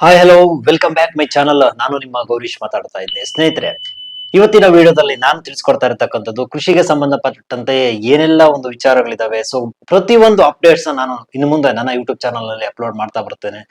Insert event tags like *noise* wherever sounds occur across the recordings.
Hi hello welcome back my channel ನಾನು ನಿಮ್ಮ ಗೌರೀಶ್ ಮಾತಾಡ್ತಾ ಇದ್ದೆ. ಸ್ನೇಹಿತರೆ, ಇವತ್ತಿನ ವಿಡಿಯೋದಲ್ಲಿ ನಾನು ತಿಳಿಸ್ಕೊಡ್ತಾ ಇರತಕ್ಕಂಥದ್ದು ಕೃಷಿಗೆ ಸಂಬಂಧಪಟ್ಟಂತೆ ಏನೆಲ್ಲ ಒಂದು ವಿಚಾರಗಳಿದಾವೆ. ಸೊ ಪ್ರತಿಯೊಂದು ಅಪ್ಡೇಟ್ಸ್ ನಾನು ಇನ್ನು ಮುಂದೆ ನನ್ನ ಯೂಟ್ಯೂಬ್ ಚಾನಲ್ನಲ್ಲಿ ಅಪ್ಲೋಡ್ ಮಾಡ್ತಾ ಬರ್ತೇನೆ.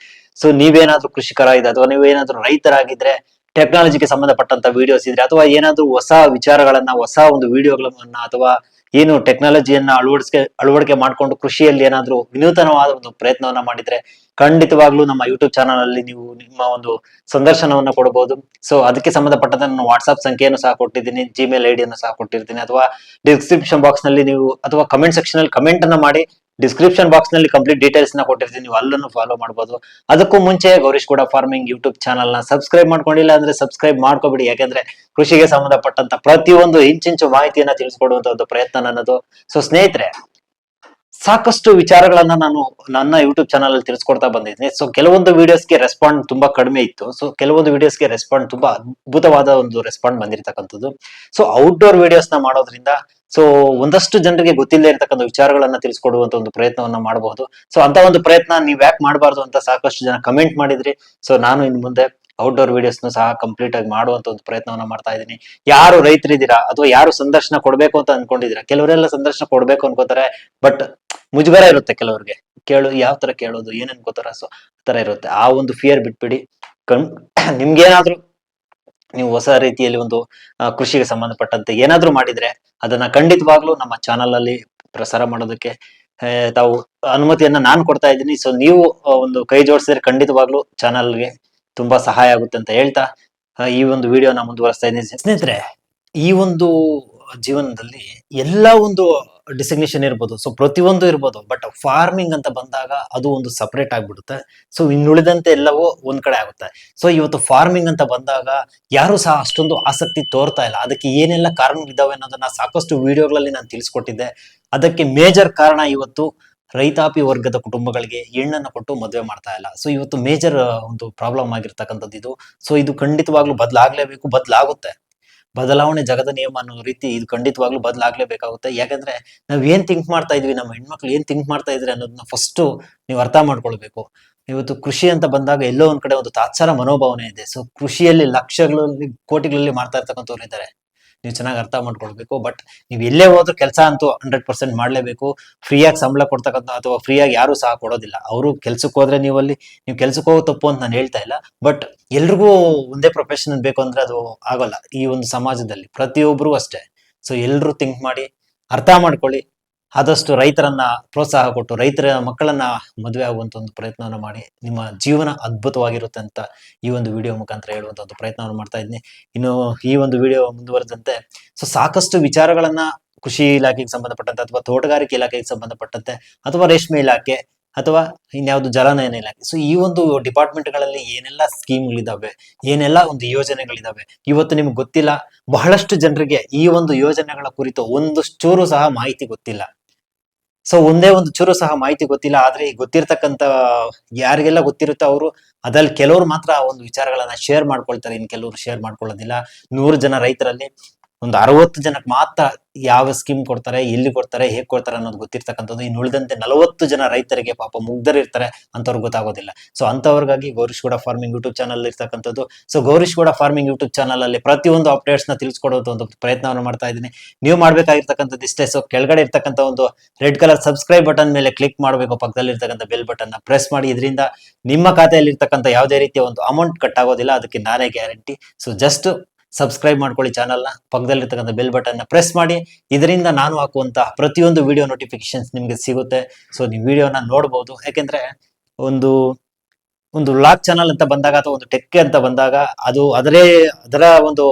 ಸೊ ನೀವೇನಾದ್ರೂ ಕೃಷಿಕರ ಇದೆ ಅಥವಾ ನೀವೇನಾದ್ರೂ ರೈತರಾಗಿದ್ರೆ ಟೆಕ್ನಾಲಜಿಗೆ ಸಂಬಂಧಪಟ್ಟಂತ ವಿಡಿಯೋಸ್ ಇದ್ರೆ ಅಥವಾ ಏನಾದ್ರೂ ಹೊಸ ವಿಚಾರಗಳನ್ನ, ಹೊಸ ಒಂದು ವಿಡಿಯೋಗಳನ್ನ ಅಥವಾ ಏನು ಟೆಕ್ನಾಲಜಿಯನ್ನ ಅಳವಡಿಕೆ ಅಳವಡಿಕೆ ಮಾಡ್ಕೊಂಡು ಕೃಷಿಯಲ್ಲಿ ಏನಾದ್ರೂ ವಿನೂತನವಾದ ಒಂದು ಪ್ರಯತ್ನವನ್ನ ಮಾಡಿದ್ರೆ ಖಂಡಿತವಾಗ್ಲೂ ನಮ್ಮ ಯೂಟ್ಯೂಬ್ ಚಾನಲ್ ಅಲ್ಲಿ ನೀವು ನಿಮ್ಮ ಒಂದು ಸಂದರ್ಶನವನ್ನ ಕೊಡಬಹುದು ಸೊ ಅದಕ್ಕೆ ಸಂಬಂಧಪಟ್ಟಂತೆ ನಾನು ವಾಟ್ಸ್ಆಪ್ ಸಂಖ್ಯೆಯನ್ನು ಸಹ ಕೊಟ್ಟಿದ್ದೀನಿ ಜಿಮೇಲ್ ಐಡಿಯನ್ನು ಸಹ ಕೊಟ್ಟಿರ್ತೀನಿ. ಅಥವಾ ಡಿಸ್ಕ್ರಿಪ್ಷನ್ ಬಾಕ್ಸ್ನಲ್ಲಿ ನೀವು, ಅಥವಾ ಕಮೆಂಟ್ ಸೆಕ್ಷನ್ ಅಲ್ಲಿ ಕಮೆಂಟ್ ಅನ್ನ ಮಾಡಿ ಡಿಸ್ಕ್ರಿಪ್ಷನ್ ಬಾಕ್ಸ್ನಲ್ಲಿ ಕಂಪ್ಲೀಟ್ ಡೀಟೇಲ್ಸ್ನ ಕೊಟ್ಟಿರ್ತೀನಿ. ನೀವು ಅಲ್ಲನ್ನು ಫಾಲೋ ಮಾಡಬಹುದು ಅದಕ್ಕೂ ಮುಂಚೆ ಗೌರೀಶ್ ಕೂಡ ಫಾರ್ಮಿಂಗ್ ಯೂಟ್ಯೂಬ್ ಚಾನಲ್ನ ಸಬ್ಸ್ಕ್ರೈಬ್ ಮಾಡ್ಕೊಂಡಿಲ್ಲ ಅಂದ್ರೆ ಸಬ್ಸ್ಕ್ರೈಬ್ ಮಾಡ್ಕೋಬಿಡಿ. ಯಾಕಂದ್ರೆ ಕೃಷಿಗೆ ಸಂಬಂಧಪಟ್ಟಂತ ಪ್ರತಿಯೊಂದು ಇಂಚಿಂಚು ಮಾಹಿತಿಯನ್ನ ತಿಳಿಸ್ಕೊಡುವಂತ ಒಂದು ಪ್ರಯತ್ನ ನನ್ನದು. ಸೊ ಸ್ನೇಹಿತರೆ ಸಾಕಷ್ಟು ವಿಚಾರಗಳನ್ನ ನಾನು ನನ್ನ ಯೂಟ್ಯೂಬ್ ಚಾನಲ್ ಅಲ್ಲಿ ತಿಳಿಸ್ಕೊಡ್ತಾ ಬಂದಿದ್ದೀನಿ. ಸೊ ಕೆಲವೊಂದು ವಿಡಿಯೋಸ್ಗೆ ರೆಸ್ಪಾಂಡ್ ತುಂಬಾ ಕಡಿಮೆ ಇತ್ತು. ಸೊ ಕೆಲವೊಂದು ವಿಡಿಯೋಸ್ಗೆ ರೆಸ್ಪಾಂಡ್ ತುಂಬಾ ಅದ್ಭುತವಾದ ಒಂದು ರೆಸ್ಪಾಂಡ್ ಬಂದಿರತಕ್ಕಂಥದ್ದು. ಸೊ ಔಟ್ಡೋರ್ ವಿಡಿಯೋಸ್ನ ಮಾಡೋದ್ರಿಂದ ಸೊ ಒಂದಷ್ಟು ಜನರಿಗೆ ಗೊತ್ತಿಲ್ಲದೆ ಇರತಕ್ಕಂಥ ವಿಚಾರಗಳನ್ನ ತಿಳಿಸ್ಕೊಡುವಂತ ಒಂದು ಪ್ರಯತ್ನವನ್ನ ಮಾಡಬಹುದು. ಸೊ ಅಂತ ಒಂದು ಪ್ರಯತ್ನ ನೀವ್ ಯಾಕೆ ಮಾಡಬಾರ್ದು ಅಂತ ಸಾಕಷ್ಟು ಜನ ಕಮೆಂಟ್ ಮಾಡಿದ್ರಿ. ಸೊ ನಾನು ಇನ್ ಮುಂದೆ ಔಟ್ಡೋರ್ ವಿಡಿಯೋಸ್ ಸಹ ಕಂಪ್ಲೀಟ್ ಆಗಿ ಮಾಡುವಂತ ಒಂದು ಪ್ರಯತ್ನವನ್ನ ಮಾಡ್ತಾ ಇದ್ದೀನಿ. ಯಾರು ರೈತರಿದ್ದೀರಾ? ಅಥವಾ ಯಾರು ಸಂದರ್ಶನ ಕೊಡಬೇಕು ಅಂತ ಅನ್ಕೊಂಡಿದ್ದೀರಾ? ಕೆಲವರೆಲ್ಲ ಸಂದರ್ಶನ ಕೊಡ್ಬೇಕು ಅನ್ಕೋತಾರೆ ಬಟ್ ಮುಜುಗರ ಇರುತ್ತೆ ಕೆಲವ್ರಿಗೆ. ಕೇಳು ಯಾವ ತರ ಕೇಳೋದು, ಏನೇನ್ ಅನ್ಕೋತಾರ ಸೊ ತರ ಇರುತ್ತೆ. ಆ ಒಂದು ಫಿಯರ್ ಬಿಟ್ಬಿಡಿ. ಕಣ್, *clears throat* ನಿಮ್ಗೇನಾದ್ರೂ ನೀವು ಹೊಸ ರೀತಿಯಲ್ಲಿ ಒಂದು ಕೃಷಿಗೆ ಸಂಬಂಧಪಟ್ಟಂತೆ ಏನಾದ್ರು ಮಾಡಿದ್ರೆ ಅದನ್ನ ಖಂಡಿತವಾಗ್ಲೂ ನಮ್ಮ ಚಾನಲ್ ಅಲ್ಲಿ ಪ್ರಸಾರ ಮಾಡೋದಕ್ಕೆ ತಾವು ಅನುಮತಿಯನ್ನ ನಾನು ಕೊಡ್ತಾ ಇದ್ದೀನಿ. ಸೊ ನೀವು ಒಂದು ಕೈ ಜೋಡಿಸಿದ್ರೆ ಖಂಡಿತವಾಗ್ಲೂ ಚಾನಲ್ಗೆ ತುಂಬಾ ಸಹಾಯ ಆಗುತ್ತೆ ಅಂತ ಹೇಳ್ತಾ ಈ ಒಂದು ವಿಡಿಯೋನ ಮುಂದುವರಿಸ್ತಾ ಇದ್ದೀನಿ. ಸ್ನೇಹಿತರೆ, ಈ ಒಂದು ಜೀವನದಲ್ಲಿ ಎಲ್ಲ ಒಂದು ಡಿಸಿಗ್ನೇಷನ್ ಇರ್ಬೋದು. ಸೊ ಪ್ರತಿಯೊಂದು ಇರ್ಬೋದು. ಬಟ್ ಫಾರ್ಮಿಂಗ್ ಅಂತ ಬಂದಾಗ ಅದು ಒಂದು ಸಪ್ರೇಟ್ ಆಗ್ಬಿಡುತ್ತೆ. ಸೊ ಇನ್ನುಳಿದಂತೆ ಎಲ್ಲವೂ ಒಂದ್ ಕಡೆ ಆಗುತ್ತೆ. ಸೊ ಇವತ್ತು ಫಾರ್ಮಿಂಗ್ ಅಂತ ಬಂದಾಗ ಯಾರು ಸಹ ಅಷ್ಟೊಂದು ಆಸಕ್ತಿ ತೋರ್ತಾ ಇಲ್ಲ. ಅದಕ್ಕೆ ಏನೆಲ್ಲ ಕಾರಣಗಳಿದ್ದಾವೆ ಅನ್ನೋದನ್ನ ಸಾಕಷ್ಟು ವಿಡಿಯೋಗಳಲ್ಲಿ ನಾನು ತಿಳಿಸ್ಕೊಟ್ಟಿದ್ದೆ. ಅದಕ್ಕೆ ಮೇಜರ್ ಕಾರಣ ಇವತ್ತು ರೈತಾಪಿ ವರ್ಗದ ಕುಟುಂಬಗಳಿಗೆ ಹೆಣ್ಣನ್ನು ಕೊಟ್ಟು ಮದುವೆ ಮಾಡ್ತಾ ಇಲ್ಲ. ಸೊ ಇವತ್ತು ಮೇಜರ್ ಒಂದು ಪ್ರಾಬ್ಲಮ್ ಆಗಿರ್ತಕ್ಕಂಥದ್ದು ಇದು. ಸೊ ಇದು ಖಂಡಿತವಾಗ್ಲೂ ಬದಲಾಗಲೇಬೇಕು, ಬದಲಾಗುತ್ತೆ. ಬದಲಾವಣೆ ಜಗದ ನಿಯಮ ಅನ್ನೋ ರೀತಿ ಇದು ಖಂಡಿತವಾಗ್ಲೂ ಬದಲಾಗ್ಲೇಬೇಕಾಗುತ್ತೆ. ಯಾಕಂದ್ರೆ ನಾವ್ ಏನ್ ಥಿಂಕ್ ಮಾಡ್ತಾ ಇದ್ವಿ, ನಮ್ಮ ಹೆಣ್ಮಕ್ಳು ಏನ್ ಥಿಂಕ್ ಮಾಡ್ತಾ ಇದ್ರೆ ಅನ್ನೋದನ್ನ ಫಸ್ಟ್ ನೀವು ಅರ್ಥ ಮಾಡ್ಕೊಳ್ಬೇಕು. ಇವತ್ತು ಕೃಷಿ ಅಂತ ಬಂದಾಗ ಎಲ್ಲೋ ಒಂದ್ ಕಡೆ ಒಂದು ತಾತ್ಸಾರ ಮನೋಭಾವನೆ ಇದೆ. ಸೊ ಕೃಷಿಯಲ್ಲಿ ಲಕ್ಷಗಳಲ್ಲಿ, ಕೋಟಿಗಳಲ್ಲಿ ಮಾಡ್ತಾ ಇರ್ತಕ್ಕಂಥವ್ರು ಇದ್ದಾರೆ. ನೀವು ಚೆನ್ನಾಗಿ ಅರ್ಥ ಮಾಡ್ಕೊಳ್ಬೇಕು. ಬಟ್ ನೀವು ಎಲ್ಲೇ ಹೋದ್ರೂ ಕೆಲಸ ಅಂತೂ ಹಂಡ್ರೆಡ್ ಪರ್ಸೆಂಟ್ ಮಾಡಲೇಬೇಕು. ಫ್ರೀಯಾಗಿ ಸಂಬಳ ಕೊಡ್ತಕ್ಕಂಥ ಅಥವಾ ಫ್ರೀಯಾಗಿ ಯಾರು ಸಹ ಕೊಡೋದಿಲ್ಲ. ಅವರು ಕೆಲ್ಸಕ್ಕೆ ಹೋದ್ರೆ ನೀವು ಅಲ್ಲಿ, ನೀವು ಕೆಲ್ಸಕ್ಕೆ ಹೋಗೋ ತಪ್ಪು ಅಂತ ನಾನು ಹೇಳ್ತಾ ಇಲ್ಲ. ಬಟ್ ಎಲ್ರಿಗೂ ಒಂದೇ ಪ್ರೊಫೆಷನ್ ಬೇಕು ಅಂದ್ರೆ ಅದು ಆಗೋಲ್ಲ ಈ ಒಂದು ಸಮಾಜದಲ್ಲಿ. ಪ್ರತಿಯೊಬ್ಬರು ಅಷ್ಟೇ. ಸೊ ಎಲ್ರು ಥಿಂಕ್ ಮಾಡಿ, ಅರ್ಥ ಮಾಡ್ಕೊಳ್ಳಿ. ಆದಷ್ಟು ರೈತರನ್ನ ಪ್ರೋತ್ಸಾಹ ಕೊಟ್ಟು, ರೈತರ ಮಕ್ಕಳನ್ನ ಮದುವೆ ಆಗುವಂತ ಒಂದು ಪ್ರಯತ್ನವನ್ನು ಮಾಡಿ, ನಿಮ್ಮ ಜೀವನ ಅದ್ಭುತವಾಗಿರುತ್ತೆ ಅಂತ ಈ ಒಂದು ವಿಡಿಯೋ ಮುಖಾಂತರ ಹೇಳುವಂತ ಒಂದು ಪ್ರಯತ್ನವನ್ನು ಮಾಡ್ತಾ ಇದ್ದೀನಿ. ಇನ್ನು ಈ ಒಂದು ವಿಡಿಯೋ ಮುಂದುವರೆದಂತೆ, ಸೊ ಸಾಕಷ್ಟು ವಿಚಾರಗಳನ್ನ ಕೃಷಿ ಇಲಾಖೆಗೆ ಸಂಬಂಧಪಟ್ಟಂತೆ ಅಥವಾ ತೋಟಗಾರಿಕೆ ಇಲಾಖೆಗೆ ಸಂಬಂಧಪಟ್ಟಂತೆ ಅಥವಾ ರೇಷ್ಮೆ ಇಲಾಖೆ ಅಥವಾ ಇನ್ಯಾವುದು ಜಲನಯನ ಇಲಾಖೆ. ಸೊ ಈ ಒಂದು ಡಿಪಾರ್ಟ್ಮೆಂಟ್ಗಳಲ್ಲಿ ಏನೆಲ್ಲ ಸ್ಕೀಮ್ಗಳಿದಾವೆ ಏನೆಲ್ಲ ಒಂದು ಯೋಜನೆಗಳಿದಾವೆ, ಇವತ್ತು ನಿಮ್ಗೆ ಗೊತ್ತಿಲ್ಲ, ಬಹಳಷ್ಟು ಜನರಿಗೆ ಈ ಒಂದು ಯೋಜನೆಗಳ ಕುರಿತು ಒಂದು ಚೂರು ಸಹ ಮಾಹಿತಿ ಗೊತ್ತಿಲ್ಲ. ಸೊ ಒಂದೇ ಒಂದು ಚೂರು ಸಹ ಮಾಹಿತಿ ಗೊತ್ತಿಲ್ಲ, ಆದ್ರೆ ಈ ಗೊತ್ತಿರ್ತಕ್ಕಂತ ಯಾರಿಗೆಲ್ಲ ಗೊತ್ತಿರುತ್ತೋ ಅವರು, ಅದ್ರಲ್ಲಿ ಕೆಲವರು ಮಾತ್ರ ಒಂದು ವಿಚಾರಗಳನ್ನ ಶೇರ್ ಮಾಡ್ಕೊಳ್ತಾರೆ. ಇನ್ ಕೆಲವರು ಶೇರ್ ಮಾಡ್ಕೊಳ್ಳೋದಿಲ್ಲ. ನೂರು ಜನ ರೈತರಲ್ಲಿ ಒಂದು ಅರವತ್ತು ಜನಕ್ಕೆ ಮಾತ್ರ ಯಾವ ಸ್ಕೀಮ್ ಕೊಡ್ತಾರೆ, ಎಲ್ಲಿ ಕೊಡ್ತಾರೆ, ಹೇಗೆ ಕೊಡ್ತಾರೆ ಅನ್ನೋದು ಗೊತ್ತಿರ್ತಕ್ಕಂಥದ್ದು. ಇನ್ನು ಉಳಿದಂತೆ ನಲವತ್ತು ಜನ ರೈತರಿಗೆ ಪಾಪ ಮುಗ್ಧರಿರ್ತಾರೆ ಅಂತವ್ರಿಗೆ ಗೊತ್ತಾಗೋದಿಲ್ಲ. So ಅಂತವ್ರಿಗಾಗಿ Gaurish Gowda farming YouTube channel ಇರ್ತಕ್ಕಂಥದ್ದು. So Gaurish Gowda farming YouTube channel ಅಲ್ಲಿ ಪ್ರತಿಯೊಂದು ಅಪ್ಡೇಟ್ಸ್ನ ತಿಳಿಸ್ಕೊಡೋದು ಒಂದು ಪ್ರಯತ್ನವನ್ನು ಮಾಡ್ತಾ ಇದ್ದೀನಿ. ನೀವು ಮಾಡ್ಬೇಕಾಗಿರ್ತಕ್ಕಂಥದ್ದು ಇಷ್ಟೇ. ಸೊ ಕೆಳಗಡೆ ಇರ್ತಕ್ಕಂಥ ಒಂದು ರೆಡ್ ಕಲರ್ ಸಬ್ಸ್ಕ್ರೈಬ್ ಬಟನ್ ಮೇಲೆ ಕ್ಲಿಕ್ ಮಾಡಬೇಕು. ಪಕ್ಕದಲ್ಲಿ ಇರ್ತಕ್ಕಂಥ ಬೆಲ್ ಬಟನ್ನ ಪ್ರೆಸ್ ಮಾಡಿ. ಇದರಿಂದ ನಿಮ್ಮ ಖಾತೆಯಲ್ಲಿ ಇರ್ತಕ್ಕಂಥ ಯಾವುದೇ ರೀತಿಯ ಒಂದು ಅಮೌಂಟ್ ಕಟ್ ಆಗೋದಿಲ್ಲ. ಅದಕ್ಕೆ ನಾನೇ ಗ್ಯಾರಂಟಿ ಸೊ ಜಸ್ಟ್ ಸಬ್ಸ್ಕ್ರೈಬ್ ಮಾಡ್ಕೊಳ್ಳಿ ಚಾನಲ್ನ ಪಕ್ಕದಲ್ಲಿರ್ತಕ್ಕಂಥ ಬೆಲ್ ಬಟನ್ನ ಪ್ರೆಸ್ ಮಾಡಿ. ಇದರಿಂದ ನಾನು ಹಾಕುವಂತಹ ಪ್ರತಿಯೊಂದು ವಿಡಿಯೋ ನೋಟಿಫಿಕೇಶನ್ಸ್ ನಿಮಗೆ ಸಿಗುತ್ತೆ. ಸೊ ನೀವು ವಿಡಿಯೋನ ನೋಡ್ಬೋದು. ಯಾಕೆಂದ್ರೆ ಒಂದು ಒಂದು ಲಾಕ್ ಚಾನಲ್ ಅಂತ ಬಂದಾಗ ಅಥವಾ ಒಂದು ಟೆಕ್ ಅಂತ ಬಂದಾಗ ಅದು ಅದರೇ, ಅದರ ಒಂದು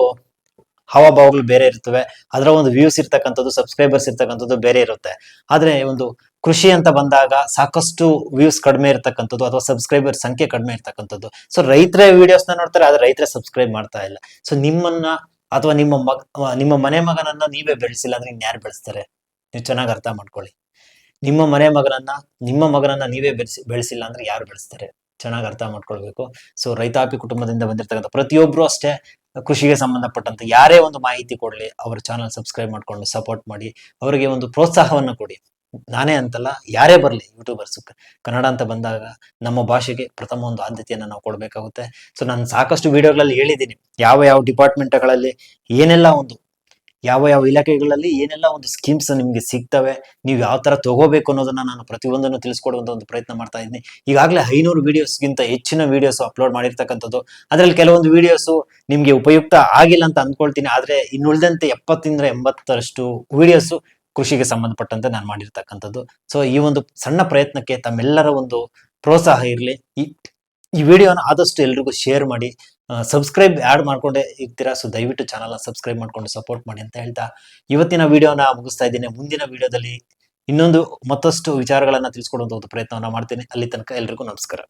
ಹಾವಭಾವಗಳು ಬೇರೆ ಇರ್ತವೆ. ಅದರ ಒಂದು ವ್ಯೂಸ್ ಇರ್ತಕ್ಕಂಥದ್ದು ಸಬ್ಸ್ಕ್ರೈಬರ್ಸ್ ಇರ್ತಕ್ಕಂಥದ್ದು ಬೇರೆ ಇರುತ್ತೆ. ಆದರೆ ಒಂದು ಕೃಷಿ ಅಂತ ಬಂದಾಗ ಸಾಕಷ್ಟು ವ್ಯೂಸ್ ಕಡಿಮೆ ಇರತಕ್ಕಂಥದ್ದು ಅಥವಾ ಸಬ್ಸ್ಕ್ರೈಬರ್ ಸಂಖ್ಯೆ ಕಡಿಮೆ ಇರ್ತಕ್ಕಂಥದ್ದು. ಸೊ ರೈತರ ವಿಡಿಯೋಸ್ನ ನೋಡ್ತಾರೆ, ಆದ್ರೆ ರೈತರ ಸಬ್ಸ್ಕ್ರೈಬ್ ಮಾಡ್ತಾ ಇಲ್ಲ. ಸೊ ನಿಮ್ಮನ್ನ ಅಥವಾ ನಿಮ್ಮ ಮಗ, ನಿಮ್ಮ ಮನೆ ಮಗನನ್ನ ನೀವೇ ಬೆಳೆಸಿಲ್ಲ ಅಂದ್ರೆ ಇನ್ಯಾರು ಬೆಳೆಸ್ತಾರೆ? ನೀವು ಚೆನ್ನಾಗಿ ಅರ್ಥ ಮಾಡ್ಕೊಳ್ಳಿ. ನಿಮ್ಮ ಮನೆ ಮಗನನ್ನ, ನಿಮ್ಮ ಮಗನನ್ನ ನೀವೇ ಬೆಳೆಸಿ, ಬೆಳೆಸಿಲ್ಲ ಅಂದ್ರೆ ಯಾರು ಬೆಳೆಸ್ತಾರೆ? ಚೆನ್ನಾಗಿ ಅರ್ಥ ಮಾಡ್ಕೊಳ್ಬೇಕು. ಸೊ ರೈತಾಪಿ ಕುಟುಂಬದಿಂದ ಬಂದಿರ್ತಕ್ಕಂಥ ಪ್ರತಿಯೊಬ್ರು ಅಷ್ಟೇ ಕೃಷಿಗೆ ಸಂಬಂಧಪಟ್ಟಂತ ಯಾರೇ ಒಂದು ಮಾಹಿತಿ ಕೊಡ್ಲಿ, ಅವ್ರ ಚಾನಲ್ ಸಬ್ಸ್ಕ್ರೈಬ್ ಮಾಡ್ಕೊಂಡು ಸಪೋರ್ಟ್ ಮಾಡಿ, ಅವರಿಗೆ ಒಂದು ಪ್ರೋತ್ಸಾಹವನ್ನ ಕೊಡಿ. ನಾನೇ ಅಂತಲ್ಲ, ಯಾರೇ ಬರಲಿ ಯೂಟ್ಯೂಬರ್ಸ್ ಕನ್ನಡ ಅಂತ ಬಂದಾಗ ನಮ್ಮ ಭಾಷೆಗೆ ಪ್ರಥಮ ಒಂದು ಆದ್ಯತೆಯನ್ನು ನಾವು ಕೊಡಬೇಕಾಗುತ್ತೆ. ಸೊ ನಾನು ಸಾಕಷ್ಟು ವಿಡಿಯೋಗಳಲ್ಲಿ ಹೇಳಿದ್ದೀನಿ. ಯಾವ ಯಾವ ಡಿಪಾರ್ಟ್ಮೆಂಟ್ಗಳಲ್ಲಿ ಏನೆಲ್ಲ ಒಂದು, ಯಾವ ಯಾವ ಇಲಾಖೆಗಳಲ್ಲಿ ಏನೆಲ್ಲ ಒಂದು ಸ್ಕೀಮ್ಸ್ ನಿಮಗೆ ಸಿಗ್ತವೆ, ನೀವು ಯಾವ ತರ ತಗೋಬೇಕು ಅನ್ನೋದನ್ನ ನಾನು ಪ್ರತಿಯೊಂದನ್ನು ತಿಳಿಸ್ಕೊಡುವಂತ ಒಂದು ಪ್ರಯತ್ನ ಮಾಡ್ತಾ ಇದ್ದೀನಿ. ಈಗಾಗಲೇ ಐನೂರು ವಿಡಿಯೋಸ್ಗಿಂತ ಹೆಚ್ಚಿನ ವಿಡಿಯೋಸ್ ಅಪ್ಲೋಡ್ ಮಾಡಿರ್ತಕ್ಕಂಥದ್ದು. ಅದರಲ್ಲಿ ಕೆಲವೊಂದು ವಿಡಿಯೋಸ್ ನಿಮಗೆ ಉಪಯುಕ್ತ ಆಗಿಲ್ಲ ಅಂತ ಅಂದ್ಕೊಳ್ತೀನಿ. ಆದ್ರೆ ಇನ್ನುಳಿದಂತೆ ಎಪ್ಪತ್ತಿಂದ ಎಂಬತ್ತರಷ್ಟು ವಿಡಿಯೋಸ್ ಕೃಷಿಗೆ ಸಂಬಂಧಪಟ್ಟಂತೆ ನಾನು ಮಾಡಿರ್ತಕ್ಕಂಥದ್ದು. ಸೊ ಈ ಒಂದು ಸಣ್ಣ ಪ್ರಯತ್ನಕ್ಕೆ ತಮ್ಮೆಲ್ಲರ ಒಂದು ಪ್ರೋತ್ಸಾಹ ಇರಲಿ. ಈ ವಿಡಿಯೋನ ಆದಷ್ಟು ಎಲ್ರಿಗೂ ಶೇರ್ ಮಾಡಿ. ಸಬ್ಸ್ಕ್ರೈಬ್ ಆಡ್ ಮಾಡ್ಕೊಂಡೆ ಇರ್ತೀರಾ? ಸೊ ದಯವಿಟ್ಟು ಚಾನಲ್ನ ಸಬ್ಸ್ಕ್ರೈಬ್ ಮಾಡ್ಕೊಂಡು ಸಪೋರ್ಟ್ ಮಾಡಿ ಅಂತ ಹೇಳ್ತಾ ಇವತ್ತಿನ ವಿಡಿಯೋನ ಮುಗಿಸ್ತಾ ಇದ್ದೀನಿ. ಮುಂದಿನ ವಿಡಿಯೋದಲ್ಲಿ ಇನ್ನೊಂದು ಮತ್ತಷ್ಟು ವಿಚಾರಗಳನ್ನು ತಿಳಿಸ್ಕೊಡುವಂಥ ಒಂದು ಪ್ರಯತ್ನವನ್ನ ಮಾಡ್ತೀನಿ. ಅಲ್ಲಿ ತನಕ ಎಲ್ರಿಗೂ ನಮಸ್ಕಾರ.